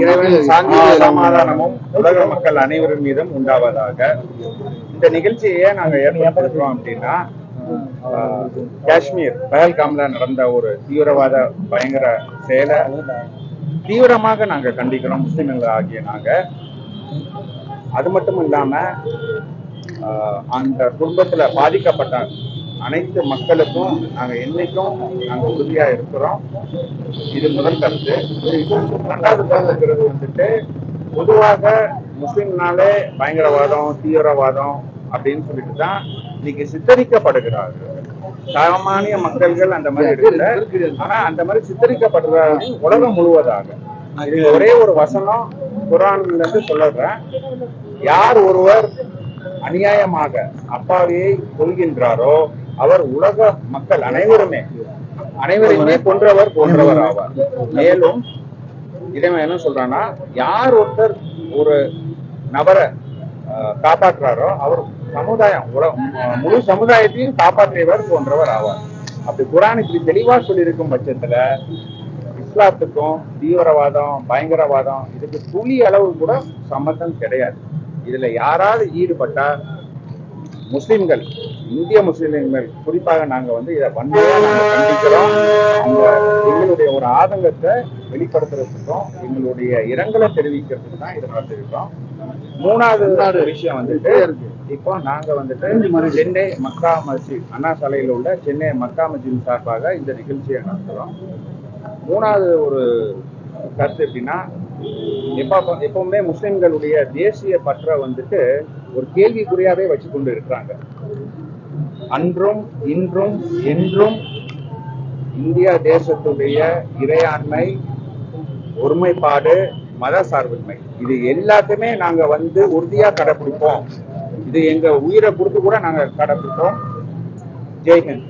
இறைவன் சமாதானமும் உலக மக்கள் அனைவரின் மீதும் உண்டாவதாக. இந்த நிகழ்ச்சியை நாங்க ஏற்படுத்துறோம் அப்படின்னா காஷ்மீர் பஹல்காம்ல நடந்த ஒரு தீவிரவாத பயங்கர செயலை தீவிரமாக நாங்க கண்டிக்கிறோம். முஸ்லிம்கள் ஆகிய நாங்க. அது மட்டும் இல்லாம அந்த குடும்பத்துல பாதிக்கப்பட்ட அனைத்து மக்களுக்கும் நாங்க என்னைக்கும் நாங்க உறுதியா இருக்கிறோம். இது முதல் கருத்து. இரண்டாவது கருத்துங்கிறது வந்துட்டு பொதுவாக முஸ்லிம்னாலே பயங்கரவாதம் தீவிரவாதம் அப்படின்னு சொல்லிட்டு தான் இன்னைக்கு சித்தரிக்கப்படுகிறார்கள். சாமானிய மக்கள்கள் அந்த மாதிரி இருக்குல்ல ஆனா அந்த மாதிரி சித்தரிக்கப்படுற உலகம் முழுவதாக. இது ஒரே ஒரு வசனம் குரான்ல இருந்து சொல்லுறேன் யார் ஒருவர் அநியாயமாக அப்பாவியை கொள்கின்றாரோ அவர் உலக மக்கள் அனைவருமே அனைவருமே கொன்றவர் போன்றவர் ஆவார். மேலும் இறைவன் என்ன சொல்றான்னா யார் ஒருத்தர் ஒரு நபரை ஆஹ், காப்பாற்றுறாரோ அவர் சமுதாயம் முழு சமுதாயத்தையும் காப்பாற்றியவர் போன்றவர் ஆவார். அப்படி குரான் இப்படி தெளிவா சொல்லியிருக்கும் பட்சத்துல இஸ்லாத்துக்கும் தீவிரவாதம் பயங்கரவாதம் இதுக்கு துளி அளவு கூட சம்மந்தம் கிடையாது. இதுல யாராவது ஈடுபட்டா முஸ்லிம்கள் இந்திய முஸ்லிம்கள் குறிப்பாக நாங்க வந்து இதை வன்மையா நாங்க கண்டிக்கிறோம். அந்த எங்களுடைய ஒரு ஆதங்கத்தை வெளிப்படுத்துறதுக்கும் எங்களுடைய இரங்கலை தெரிவிக்கிறதுக்கு தான் இதை நடத்திருக்கோம் மூணாவது விஷயம் வந்துட்டு இப்போ நாங்க வந்துட்டு சென்னை மக்கா மஸ்ஜித் அண்ணா சாலையில் உள்ள சென்னை மக்கா மஸ்ஜித் சார்பாக இந்த நிகழ்ச்சியை நடத்துறோம். மூணாவது ஒரு கருத்து எப்படின்னா எப்ப எப்பவுமே முஸ்லிம்களுடைய தேசிய பற்றை வந்துட்டு ஒரு கேள்விக்குறியாவே வச்சு கொண்டு இருக்கிறாங்க. அன்றும் இன்றும் என்றும் இந்தியா தேசத்துடைய இறையாண்மை ஒருமைப்பாடு மத சார்பின்மை இது எல்லாத்தையுமே நாங்க வந்து உறுதியா கடைபிடிப்போம் இது எங்க உயிரை கொடுத்து கூட நாங்க கடைபிடிப்போம் ஜெய்ஹிந்த்